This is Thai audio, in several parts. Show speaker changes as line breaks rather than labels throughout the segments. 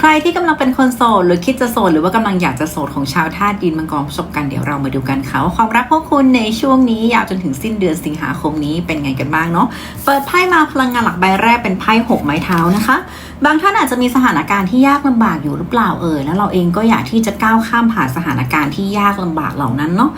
ใครที่กำลังเป็นคนโสดหรือคิดจะโสดหรือว่ากำลังอยากจะโสดของชาวธาตุดินมังกรประสบการณ์เดี๋ยวเรามาดูกันค่ะว่าความรักของคุณในช่วงนี้ยาวจนถึงสิ้นเดือนสิงหาคมนี้เป็นไงกันบ้างเนาะเปิดไพ่มาพลังงานหลักใบแรกเป็นไพ่หกไม้เท้านะคะ บางท่านอาจจะมีสถานการณ์ที่ยากลำบากอยู่หรือเปล่าเอ่ยแล้วเราเองก็อยากที่จะก้าวข้ามผ่านสถานการณ์ที่ยากลำบากเหล่านั้นเนาะ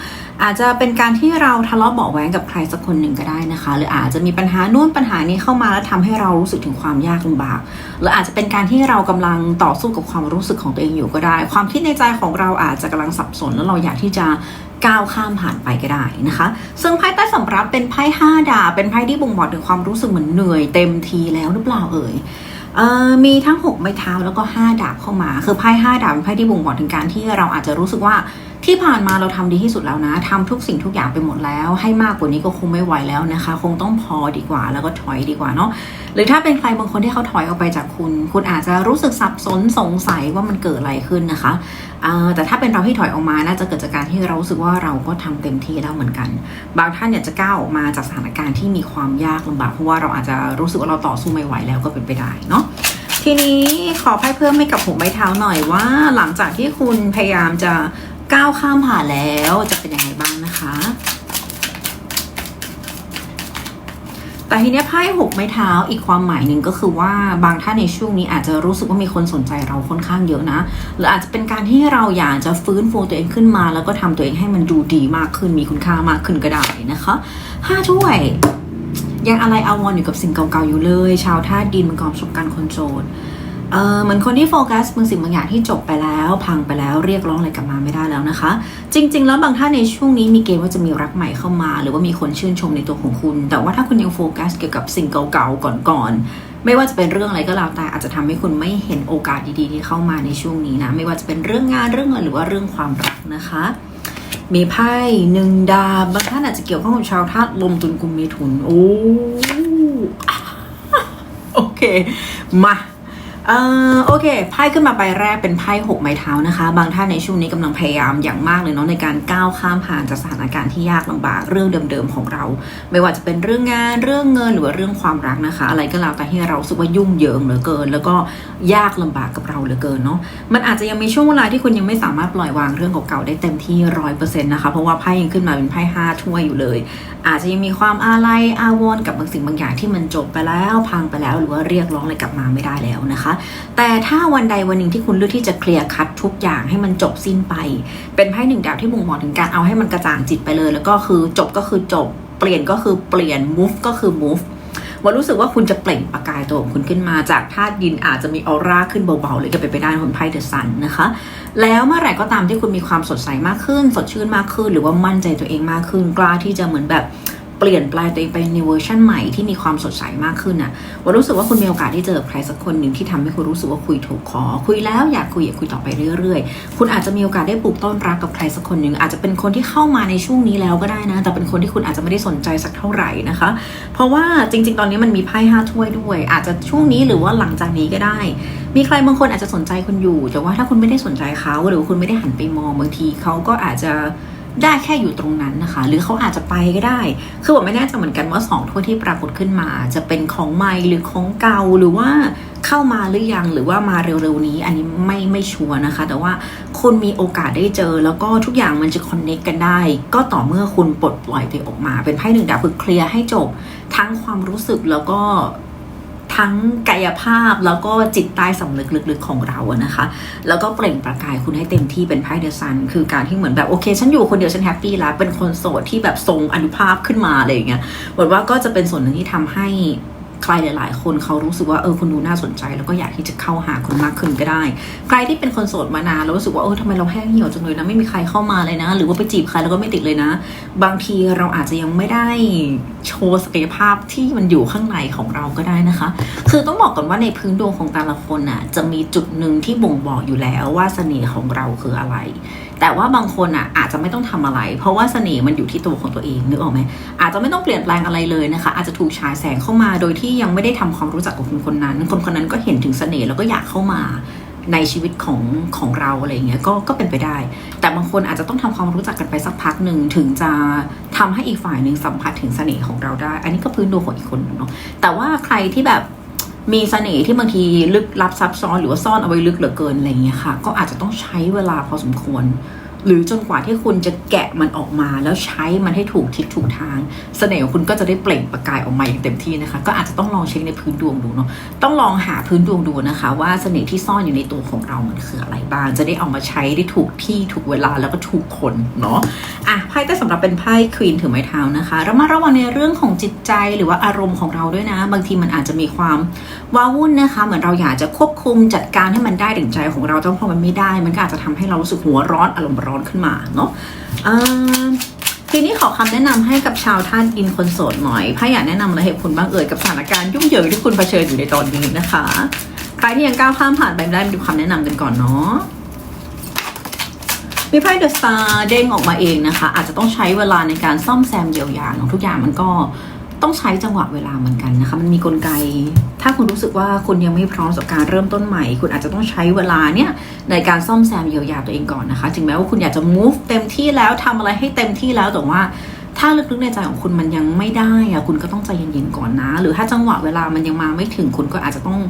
อาจจะเป็นการที่เราทะเลาะเบาะแว้งกับใครสักคนหนึ่งก็ได้นะคะ หรืออาจจะมีปัญหานู่นปัญหานี้เข้ามาแล้วทำให้เรารู้สึกถึงความยากลำบาก หรืออาจจะเป็นการที่เรากำลังต่อสู้กับความรู้สึกของตัวเองอยู่ก็ได้ ความคิดในใจของเราอาจจะกำลังสับสนแล้วเราอยากที่จะก้าวข้ามผ่านไปก็ได้นะคะ ซึ่งไพ่ใต้สำรับเป็นไพ่ห้าดาบเป็นไพ่ที่บ่งบอกถึงความรู้สึกเหมือนเหนื่อยเต็มทีแล้วหรือเปล่าเอ่ยมีทั้ง 6 ไม้เท้าแล้วก็ 5 ดาบเข้ามา คือไพ่5ดาบเป็นไพ่ที่บ่งบอกถึงการที่เราอาจจะรู้สึกว่าที่ผ่านมาเราทำดีที่สุดแล้วนะทำทุกสิ่งทุกอย่างไปหมดแล้ว ให้มากกว่านี้ก็คงไม่ไหวแล้วนะคะ คงต้องพอดีกว่าแล้วก็ถอยดีกว่าเนาะหรือถ้าเป็นใครบางคนที่เขาถอยออกไปจากคุณ คุณอาจจะรู้สึกสับสนสงสัยว่ามันเกิดอะไรขึ้นนะคะแต่ถ้าเป็นเราที่ถอยออกมาน่าจะเกิดจากการที่เรารู้สึกว่าเราก็ทำเต็มที่แล้วเหมือนกัน บางท่านเนี่ยจะก้าวออกมาจากสถานการณ์ที่มีความยากลำบากเพราะว่าเราอาจจะรู้สึกว่าเราต่อสู้ไม่ไหวแล้วก็เป็นไปได้เนาะทีนี้ขอไพ่เพิ่มให้กับผมไม้เท้าหน่อยว่า หลังจากที่คุณพยายามจะ ก้าวข้ามผ่านแล้วจะเป็นยังไงบ้างนะคะ แต่ทีนี้ไพ่หกไม้เท้าอีกความหมายหนึ่งก็คือว่าบางท่านในช่วงนี้อาจจะรู้สึกว่ามีคนสนใจเราค่อนข้างเยอะนะ หรืออาจจะเป็นการที่เราอยากจะฟื้นฟูตัวเองขึ้นมา แล้วก็ทำตัวเองให้มันดูดีมากขึ้นมีคุณค่ามากขึ้นก็ได้นะคะห้าถ้วยยังอะไรอาวรณ์อยู่กับสิ่งเก่าๆอยู่เลย ชาวธาตุดินมังกรประสบการณ์คนโจร เออเหมือนคนที่โฟกัสบางสิ่งบางอย่างที่จบไปแล้ว พังไปแล้วเรียกร้องอะไรกลับมาไม่ได้แล้วนะคะ จริง ๆ แล้วบางท่านในช่วงนี้มีเกณฑ์ว่าจะมีรักใหม่เข้ามา หรือว่ามีคนชื่นชมในตัวของคุณ แต่ว่าถ้าคุณยังโฟกัสเกี่ยวกับสิ่งเก่าๆก่อนๆไม่ว่าจะเป็นเรื่องอะไรก็แล้วแต่อาจจะทำให้คุณไม่เห็นโอกาสดีๆที่เข้ามาในช่วงนี้นะไม่ว่าจะเป็นเรื่องงานเรื่องเงินหรือว่าเรื่องความรักนะคะมีไพ่หนึ่งดาบบางท่านอาจจะเกี่ยวข้องกับชาวธาตุลมตุลกุมเมถุนโอ้โอเคมา เอ่อโอเคไพ่ขึ้นมาใบแรกเป็นไพ่หกไม้เท้านะคะ บางท่านในช่วงนี้กำลังพยายามอย่างมากเลยเนาะในการก้าวข้ามผ่านจากสถานการณ์ที่ยากลำบากเรื่องเดิมๆของเรา ไม่ว่าจะเป็นเรื่องงานเรื่องเงินหรือว่าเรื่องความรักนะคะ อะไรก็แล้วแต่ที่เราสึกว่ายุ่งเหยิงเหลือเกิน แล้วก็ยากลำบากกับเราเหลือเกินเนาะมันอาจจะยังมีช่วงเวลาที่คุณยังไม่สามารถปล่อยวางเรื่องเก่าๆได้เต็มที่ร้อยเปอร์เซ็นต์นะคะเพราะว่าไพ่ยังขึ้นมาเป็นไพ่ห้าถ้วยอยู่เลย อาจจะยังมีความอาลัยอาวรณ์กับบางสิ่งบางอย่างที่มันจบไปแล้วพังไปแล้ว หรือว่าเรียกร้องอะไรกลับมาไม่ได้แล้วนะคะแต่ถ้าวันใดวันหนึ่งที่คุณเลือกที่จะเคลียร์คัดทุกอย่างให้มันจบสิ้นไป เป็นไพ่หนึ่งดาวที่บ่งบอกถึงการเอาให้มันกระจ่างจิตไปเลย แล้วก็คือจบก็คือจบ เปลี่ยนก็คือเปลี่ยน move ก็คือ move ว่ารู้สึกว่าคุณจะเปล่งประกายตัวของคุณขึ้นมาจากธาตุดินอาจจะมีออร่าขึ้นเบาๆเลยก็เป็นไปได้คนไพ่เดอะซันนะคะ แล้วเมื่อไหร่ก็ตามที่คุณมีความสดใสมากขึ้น สดชื่นมากขึ้น หรือว่ามั่นใจตัวเองมากขึ้นกล้าที่จะเหมือนแบบ เปลี่ยนแปลงตัวเองไปในเวอร์ชันใหม่ที่มีความสดใสมากขึ้นน่ะว่ารู้สึกว่าคุณมีโอกาสที่เจอใครสักคนหนึ่งที่ทำให้คุณรู้สึกว่าคุยถูกคอคุยแล้วอยากคุยอยากคุยต่อไปเรื่อยๆ คุณอาจจะมีโอกาสได้ปลูกต้นรักกับใครสักคนหนึ่งอาจจะเป็นคนที่เข้ามาในช่วงนี้แล้วก็ได้นะ แต่เป็นคนที่คุณอาจจะไม่ได้สนใจสักเท่าไหร่นะคะ เพราะว่าจริง ๆ ตอนนี้มันมีไพ่ห้าถ้วยด้วย อาจจะช่วงนี้หรือว่าหลังจากนี้ก็ได้ มีใครบางคนอาจจะสนใจคุณอยู่ แต่ว่าถ้าคุณไม่ได้สนใจเขาหรือว่าคุณไม่ได้หันไปมองบางทีเขาก็อาจจะ ได้แค่อยู่ตรงนั้นนะคะ หรือเขาอาจจะไปก็ได้ คือผมไม่แน่ใจเหมือนกันว่าสองถ้วยที่ปรากฏขึ้นมา จะเป็นของใหม่หรือของเก่าหรือว่าเข้ามาหรือยังหรือว่ามาเร็วๆนี้ อันนี้ไม่ไม่ชัวร์นะคะ แต่ว่าคุณมีโอกาสได้เจอ แล้วก็ทุกอย่างมันจะคอนเน c กกันได้ ก็ต่อเมื่อคุณปลดปล่อยตัวเอออกมา เป็นไพ่หนึ่งดาวคือเคลียร์ให้จบทั้งความรู้สึกแล้วก็ ทั้งกายภาพแล้วก็จิตใต้สำนึกลึกๆของเราอะนะคะ แล้วก็เปล่งประกายคุณให้เต็มที่เป็นไพ่เดอะซัน คือการที่เหมือนแบบโอเค ฉันอยู่คนเดียวฉันแฮปปี้แล้ว เป็นคนโสดที่แบบทรงอนุภาพขึ้นมาอะไรอย่างเงี้ยบอกว่าก็จะเป็นส่วนหนึ่งที่ทำให้ ใครหลาย ๆ คนเขารู้สึกว่าเออคุณดูน่าสนใจ แล้วก็อยากที่จะเข้าหาคุณมากขึ้นก็ได้ ใครที่เป็นคนโสดมานานแล้วรู้สึกว่าเออทำไมเราแห้งเหี่ยวจังเลยนะไม่มีใครเข้ามาเลยนะ หรือว่าไปจีบใครแล้วก็ไม่ติดเลยนะ บางทีเราอาจจะยังไม่ได้โชว์ศักยภาพที่มันอยู่ข้างในของเราก็ได้นะคะ คือต้องบอกก่อนว่าในพื้นดวงของแต่ละคนน่ะจะมีจุดหนึ่งที่บ่งบอกอยู่แล้วว่าเสน่ห์ของเราคืออะไรแต่ว่าบางคนอะอาจจะไม่ต้องทำอะไร เพราะว่าเสน่ห์มันอยู่ที่ตัวของตัวเองนึกออกไหมอาจจะไม่ต้องเปลี่ยนแปลงอะไรเลยนะคะ อาจจะถูกฉายแสงเข้ามาโดยที่ยังไม่ได้ทำความรู้จักกับคนคนนั้น คนคนนั้นก็เห็นถึงเสน่ห์แล้วก็อยากเข้ามาในชีวิตของของเราอะไรอย่างเงี้ยก็ก็เป็นไปได้ แต่บางคนอาจจะต้องทำความรู้จักกันไปสักพักหนึ่งถึงจะทำให้อีกฝ่ายหนึ่งสัมผัสถึงเสน่ห์ของเราได้ อันนี้ก็พื้นดวงของอีกคนเนาะแต่ว่าใครที่แบบมีเสน่ห์ที่บางทีลึกลับซับซ้อนหรือว่าซ่อนเอาไว้ลึกเหลือเกินอะไรอย่างเงี้ยค่ะ ก็อาจจะต้องใช้เวลาพอสมควร หรือจนกว่าที่คุณจะแกะมันออกมา แล้วใช้มันให้ถูกทิศถูกทางเสน่ห์ของคุณก็จะได้เปล่งประกายออกมาอย่างเต็มที่นะคะ ก็อาจจะต้องลองเช็คในพื้นดวงดูเนาะต้องลองหาพื้นดวงดูนะคะ ว่าเสน่ห์ที่ซ่อนอยู่ในตัวของเรามันคืออะไรบ้าง จะได้เอามาใช้ได้ถูกที่ถูกเวลาแล้วก็ถูกคนเนาะอะไพ่แต่สำหรับเป็นไพ่ควีนถือไม้เท้านะคะระมัดระวังในเรื่องของจิตใจหรือว่าอารมณ์ของเราด้วยนะ บางทีมันอาจจะมีความว้าวุ่นนะคะ เหมือนเราอยากจะควบคุมจัดการให้มันได้ถึงใจของเราแต่พอมันไม่ได้ มันก็อาจจะทำให้เรารู้สึกหัวร้อนอารมณ์ร้อนขึ้นมาเนาะทีนี้ขอคำแนะนำให้กับชาวท่านอินคนโสดหน่อยไพ่อยากแนะนำอะไรให้คุณบ้างเอ่ยกับสถานการณ์ยุ่งเหยิงที่คุณเผชิญอยู่ในตอนนี้นะคะ ใครที่ยังก้าวข้ามผ่านไปได้มาดูคำแนะนำกันก่อนเนาะมีไพ่เดอะสตาร์เด้งออกมาเองนะคะ อาจจะต้องใช้เวลาในการซ่อมแซมเยียวยาเนอะทุกอย่างมันก็ ต้องใช้จังหวะเวลาเหมือนกันนะคะ มันมีกลไก ถ้าคุณรู้สึกว่าคุณยังไม่พร้อมสำหรับการเริ่มต้นใหม่ คุณอาจจะต้องใช้เวลาเนี่ยในการซ่อมแซมเยียวยาตัวเองก่อนนะคะ ถึงแม้ว่าคุณอยากจะ move เต็มที่แล้วทำอะไรให้เต็มที่แล้วแต่ว่าถ้าลึกๆในใจของคุณมันยังไม่ได้อะคุณก็ต้องใจเย็นๆก่อนนะ หรือถ้าจังหวะเวลามันยังมาไม่ถึงคุณก็อาจจะต้อง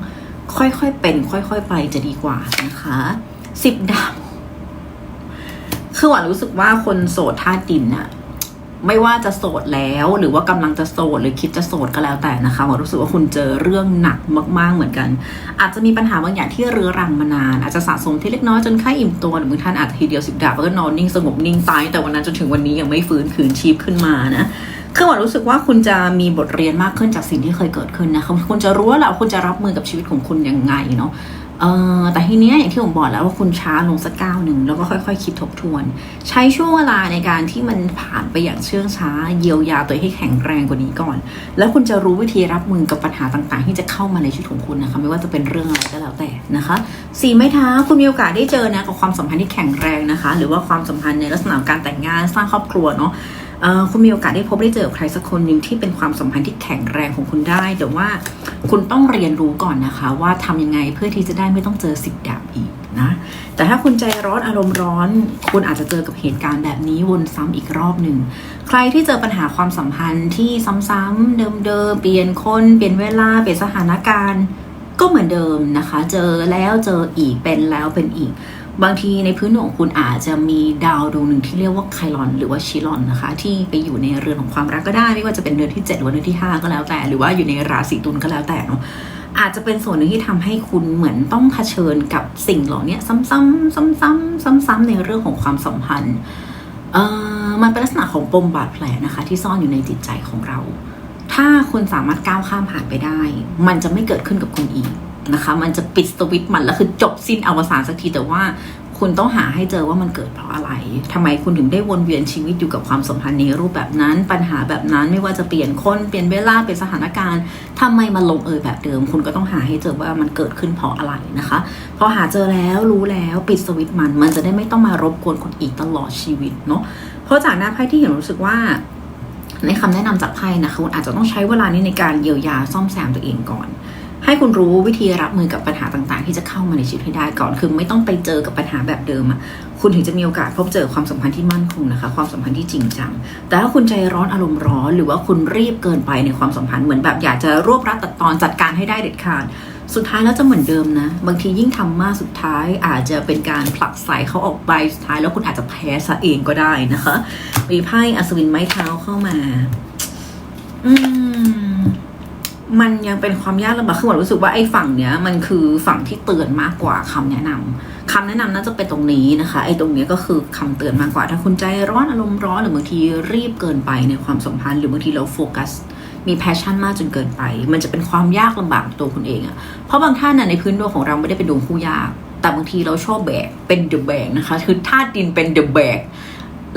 ค่อยๆเป็น ค่อย ๆ ไปจะดีกว่านะคะสิบดาบคือหวานรู้สึกว่าคนโสดท่าดินน่ะ ไม่ว่าจะโสดแล้วหรือว่ากำลังจะโสดหรือคิดจะโสดก็แล้วแต่นะคะหวานรู้สึกว่าคุณเจอเรื่องหนักมาก ๆเหมือนกัน อาจจะมีปัญหาบางอย่างที่เรื้อรังมานาน อาจจะสะสมที่เล็กน้อยจนค่อิ่มตัวหรือบางท่านอาจจะทีเดียวสิบดาบแล้วก็นอนนิ่งสงบนิ่งตายแต่วันนั้นจนถึงวันนี้ยังไม่ฟื้นคืนชีพขึ้นมานะคือหวานรู้สึกว่าคุณจะมีบทเรียนมากขึ้นจากสิ่งที่เคยเกิดขึ้นนะคะคุณจะรู้ว่าแล้วคุณจะรับมือกับชีวิตของคุณยังไงเนาะ เออแต่ทีเนี้ยอย่างที่ผมบอกแล้วว่าคุณช้าลงสักก้าวหนึ่งแล้วก็ค่อยๆคคิดทบทวน ใช้ช่วงเวลาในการที่มันผ่านไปอย่างเชื่องช้า เยียวยาตัวเองให้แข็งแรงกว่านี้ก่อน แล้วคุณจะรู้วิธีรับมือกับปัญหาต่างๆ ที่จะเข้ามาในชีวิตของคุณนะคะไม่ว่าจะเป็นเรื่องอะไรก็แล้วแต่นะคะสี่ไม้เท้าคุณมีโอกาสได้เจอนะกับความสัมพันธ์ที่แข็งแรงนะคะ หรือว่าความสัมพันธ์ในลักษณะการแต่งงานสร้างครอบครัวเนาะ คุณมีโอกาสได้พบได้เจอใครสักคนหนึ่งที่เป็นความสัมพันธ์ที่แข็งแรงของคุณได้ แต่ว่าคุณต้องเรียนรู้ก่อนนะคะ ว่าทำยังไงเพื่อที่จะได้ไม่ต้องเจอสิบดาบอีกนะ แต่ถ้าคุณใจร้อนอารมณ์ร้อน คุณอาจจะเจอกับเหตุการณ์แบบนี้วนซ้ำอีกรอบหนึ่ง ใครที่เจอปัญหาความสัมพันธ์ที่ซ้ำๆเดิมๆเปลี่ยนคนเปลี่ยนเวลาเปลี่ยนสถานการณ์ ก็เหมือนเดิมนะคะ เจอแล้วเจออีกเป็นแล้วเป็นอีก บางทีในพื้นดวงของคุณอาจจะมีดาวดวงหนึ่งที่เรียกว่าไคลอนหรือว่าชิลอนนะคะ ที่ไปอยู่ในเรือนของความรักก็ได้ ไม่ว่าจะเป็นเดือนที่ 7 หรือว่าเดือนที่ 5 ก็แล้วแต่ หรือว่าอยู่ในราศีตุลก็แล้วแต่เนาะอาจจะเป็นส่วนหนึ่งที่ทำให้คุณเหมือนต้องเผชิญกับสิ่งเหล่านี้ซ้ำๆซ้ำๆซ้ำๆในเรื่องของความสัมพันธ์เอ่อมันเป็นลักษณะของปมบาดแผลนะคะ ที่ซ่อนอยู่ในจิตใจของเรา ถ้าคุณสามารถก้าวข้ามผ่านไปได้ มันจะไม่เกิดขึ้นกับคุณอีก นะคะ มันจะปิดสวิตช์มันแล้วคือจบสิ้นอวสานสักทีแต่ว่าคุณต้องหาให้เจอว่ามันเกิดเพราะอะไรทำไมคุณถึงได้วนเวียนชีวิตอยู่กับความสัมพันธ์ในรูปแบบนั้น ปัญหาแบบนั้นไม่ว่าจะเปลี่ยนคน เปลี่ยนเวลา เปลี่ยนสถานการณ์ทำไมมันลงเอยแบบเดิม คุณก็ต้องหาให้เจอว่ามันเกิดขึ้นเพราะอะไรนะคะ พอหาเจอแล้วรู้แล้วปิดสวิตช์มัน มันจะได้ไม่ต้องมารบกวนคนอีกตลอดชีวิตเนาะ เพราะจากหน้าไพ่ที่เห็นรู้สึกว่าในคำแนะนำจากไพ่นะคะคุณอาจจะต้องใช้เวลานี้ในการเยียวยาซ่อมแซมตัวเองก่อน ให้คุณรู้วิธีรับมือกับปัญหาต่างๆ ที่จะเข้ามาในชีวิตให้ได้ก่อน คือไม่ต้องไปเจอกับปัญหาแบบเดิมอะคุณถึงจะมีโอกาสพบเจอความสัมพันธ์ที่มั่นคงนะคะ ความสัมพันธ์ที่จริงจัง แต่ถ้าคุณใจร้อนอารมณ์ร้อน หรือว่าคุณรีบเกินไปในความสัมพันธ์เหมือนแบบอยากจะรวบรัดตัดตอนจัดการให้ได้เด็ดขาด สุดท้ายแล้วจะเหมือนเดิมนะ บางทียิ่งทำมากสุดท้าย อาจจะเป็นการผลักใส่เขาออกไปสุดท้าย แล้วคุณอาจจะแพ้ซะเองก็ได้นะคะมีไพ่อัศวินไม้เท้าเข้ามา อืม มันยังเป็นความยากลำบากคือหวารู้สึกว่าไอ้ฝั่งเนี้ยมันคือฝั่งที่เตือนมากกว่าคำแนะนำคำแนะนำน่าจะเป็นตรงนี้นะคะ ไอ้ตรงเนี้ยก็คือคำเตือนมากกว่า ถ้าคุณใจร้อนอารมณ์ร้อนหรือบางทีรีบเกินไปในความสัมพันธ์หรือบางทีเราโฟกัสมีแพชชั่นมากจนเกินไป มันจะเป็นความยากลำบากตัวคุณเองอะเพราะบางท่านน่ะในพื้นดวงของเราไม่ได้เป็นดวงคู่ยาก แต่บางทีเราชอบแบกเป็นเดอะแบกนะคะ คือธาตุดินเป็นเดอะแบก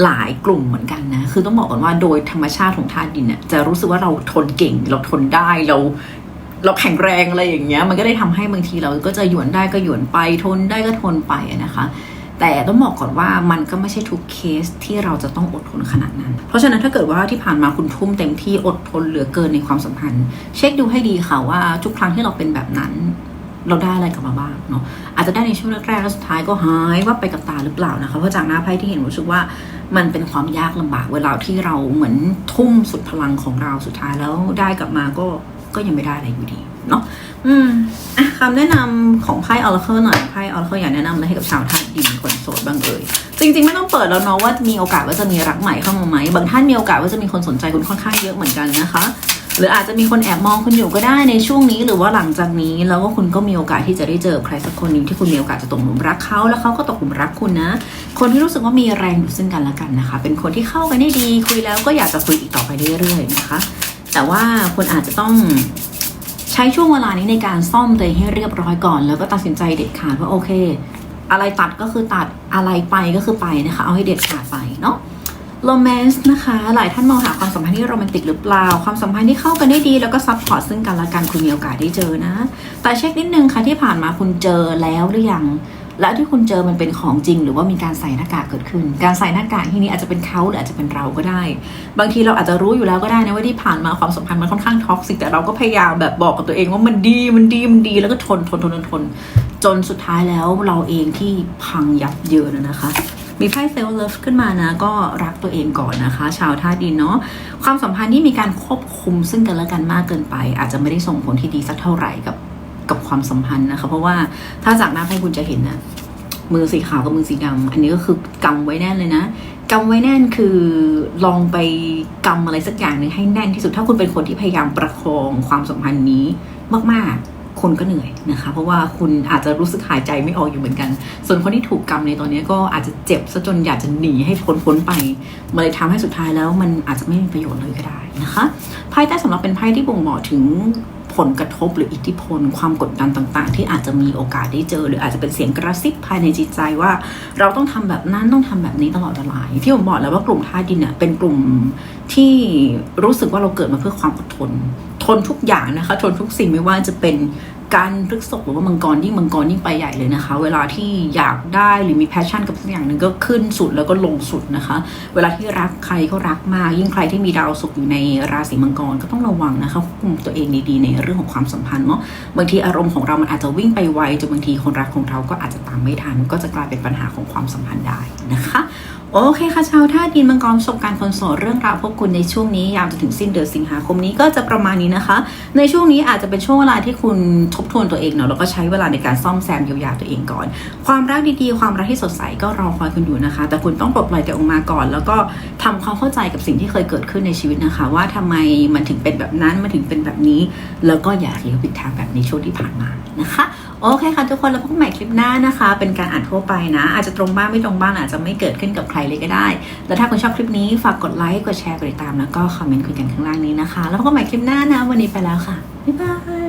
หลายกลุ่มเหมือนกันนะ คือต้องบอกก่อนว่าโดยธรรมชาติของธาตุดินเนี่ยจะรู้สึกว่าเราทนเก่ง เราทนได้เรา เราแข็งแรงอะไรอย่างเงี้ย มันก็ได้ทำให้บางทีเราก็จะหยวนได้ก็หยวนไปทนได้ก็ทนไปนะคะ แต่ต้องบอกก่อนว่ามันก็ไม่ใช่ทุกเคสที่เราจะต้องอดทนขนาดนั้น เพราะฉะนั้นถ้าเกิดว่าที่ผ่านมาคุณทุ่มเต็มที่อดทนเหลือเกินในความสัมพันธ์ เช็คดูให้ดีค่ะว่าทุกครั้งที่เราเป็นแบบนั้น เราได้อะไรกลับมาบ้างเนาะอาจจะได้ในช่วงแรกๆแล้วสุดท้ายก็หายว่าไปกับตาหรือเปล่านะคะเพราะจากหน้าไพ่ที่เห็นรู้สึกว่ามันเป็นความยากลำบากเวลาที่เราเหมือนทุ่มสุดพลังของเราสุดท้ายแล้วได้กลับมาก็ก็ยังไม่ได้อะไรอยู่ดีเนาะอืมอะคำแนะนำของไพ่ออร์เคิลหน่อยไพ่ออร์เคิลอยากแนะนำอะไรให้กับชาวธาตุดินคนโสดบ้างเอ่ยจริงๆไม่ต้องเปิดแล้วเนาะว่ามีโอกาสว่าจะมีรักใหม่เข้ามาไหมบางท่านมีโอกาสว่าจะมีคนสนใจคุณค่อนข้างเยอะเหมือนกันนะคะ หรืออาจจะมีคนแอบมองคุณอยู่ก็ได้ในช่วงนี้หรือว่าหลังจากนี้ แล้วก็คุณก็มีโอกาสที่จะได้เจอใครสักคนหนึ่งที่คุณมีโอกาสจะตกหลุมรักเขาแล้วเขาก็ตกหลุมรักคุณนะ คนที่รู้สึกว่ามีแรงอยู่ซึ่งกันและกันนะคะ เป็นคนที่เข้ากันได้ดี คุยแล้วก็อยากจะคุยอีกต่อไปเรื่อยๆนะคะ แต่ว่าคุณอาจจะต้องใช้ช่วงเวลานี้ในการซ่อมตัวเองให้เรียบร้อยก่อน แล้วก็ตัดสินใจเด็ดขาดว่าโอเค อะไรตัดก็คือตัดอะไรไปก็คือไปนะคะ เอาให้เด็ดขาดไปเนาะ โรแมนต์นะคะ หลายท่านมองหาความสัมพันธ์ที่โรแมนติกหรือเปล่า ความสัมพันธ์ที่เข้ากันได้ดี แล้วก็ซัพพอร์ตซึ่งกันและกันคุณมีโอกาสได้เจอนะ แต่เช็คนิดนึงค่ะที่ผ่านมาคุณเจอแล้วหรือยัง และที่คุณเจอมันเป็นของจริง หรือว่ามีการใส่หน้ากากเกิดขึ้น การใส่หน้ากากที่นี้อาจจะเป็นเขาหรืออาจจะเป็นเราก็ได้ บางทีเราอาจจะรู้อยู่แล้วก็ได้นะว่าที่ผ่านมาความสัมพันธ์มันค่อนข้างท็อกซิกแต่เราก็พยายามแบบบอกกับตัวเองว่ามันดีมันดีมันดีแล้วก็ทนทนทนทนทนจนสุดท้ายแล้วเราเองที่พังยับเยินนะคะ มีไพ่เซลล์เลิฟขึ้นมานะ ก็รักตัวเองก่อนนะคะ ชาวธาตุดินเนาะความสัมพันธ์ที่มีการควบคุมซึ่งกันและกันมากเกินไป อาจจะไม่ได้ส่งผลที่ดีสักเท่าไหร่กับกับความสัมพันธ์นะคะ เพราะว่าถ้าจากหน้าไพ่คุณจะเห็นนะมือสีขาวกับมือสีดำอันนี้ก็คือกำไว้แน่นเลยนะกำไว้แน่นคือลองไปกำอะไรสักอย่างหนึ่งให้แน่นที่สุดถ้าคุณเป็นคนที่พยายามประคองความสัมพันธ์นี้มากๆ คนก็เหนื่อยนะคะ เพราะว่าคุณอาจจะรู้สึกหายใจไม่ออกอยู่เหมือนกัน ส่วนคนที่ถูกกรรมในตอนนี้ก็อาจจะเจ็บซะจนอยากจะหนีให้พ้นพ้นไปมันเลยทำให้สุดท้ายแล้วมันอาจจะไม่มีประโยชน์เลยก็ได้นะคะไพ่ใต้สำหรับเป็นไพ่ที่บ่งบอกถึงผลกระทบหรืออิทธิพล ความกดดันต่างๆ ที่อาจจะมีโอกาสได้เจอ หรืออาจจะเป็นเสียงกระซิบภายในจิตใจว่า เราต้องทำแบบนั้นต้องทำแบบนี้ตลอดเวลาที่ผมบอกแล้วว่ากลุ่มธาตุดินเนี่ยเป็นกลุ่มที่รู้สึกว่าเราเกิดมาเพื่อความอดทน นทุกอย่างนะคะ ทนทุกสิ่งไม่ว่าจะเป็นการพฤกษบหรือว่ามังกรยิ่งมังกรยิ่งไปใหญ่เลยนะคะ เวลาที่อยากได้หรือมีแพชชั่นกับสักอย่างหนึ่งก็ขึ้นสุดแล้วก็ลงสุดนะคะ เวลาที่รักใครก็รักมาก ยิ่งใครที่มีดาวศุกร์อยู่ในราศีมังกรก็ต้องระวังนะคะควบคุมตัวเองดีๆในเรื่องของความสัมพันธ์เนาะบางทีอารมณ์ของเรามันอาจจะวิ่งไปไวจนบางทีคนรักของเราก็อาจจะตามไม่ทัน ก็จะกลายเป็นปัญหาของความสัมพันธ์ได้นะคะ โอเคค่ะชาวท่าดินมังกรประสบการณ์คนโสดเรื่องราวพวกคุณในช่วงนี้ยาวจนถึงสิ้นเดือนสิงหาคมนี้ก็จะประมาณนี้นะคะ ในช่วงนี้อาจจะเป็นช่วงเวลาที่คุณทบทวนตัวเองเนาะแล้วก็ใช้เวลาในการซ่อมแซมเยียวยาตัวเองก่อน ความรักดีๆ ความรักที่สดใสก็รอคอยคุณอยู่นะคะ แต่คุณต้องปลดปล่อยตัวองอกมาก่อน แล้วก็ทำความเข้าใจกับสิ่งที่เคยเกิดขึ้นในชีวิตนะคะ ว่าทำไมมันถึงเป็นแบบนั้นมันถึงเป็นแบบนี้ แล้วก็อย่าเลี้ยวผิดทางแบบในช่วงที่ผ่านมานะคะ โอเคค่ะทุกคนแล้วพบกันใหม่คลิปหน้านะคะ เป็นการอ่านทั่วไปนะ อาจจะตรงบ้างไม่ตรงบ้างอาจจะไม่เกิดขึ้นกับใครเลยก็ได้ แล้วถ้าคุณชอบคลิปนี้ฝากกดไลค์กดแชร์กดติดตามแล้วก็คอมเมนต์คุยกันข้างล่างนี้นะคะ แล้วพบกันใหม่คลิปหน้านะวันนี้ไปแล้วค่ะบ๊ายบาย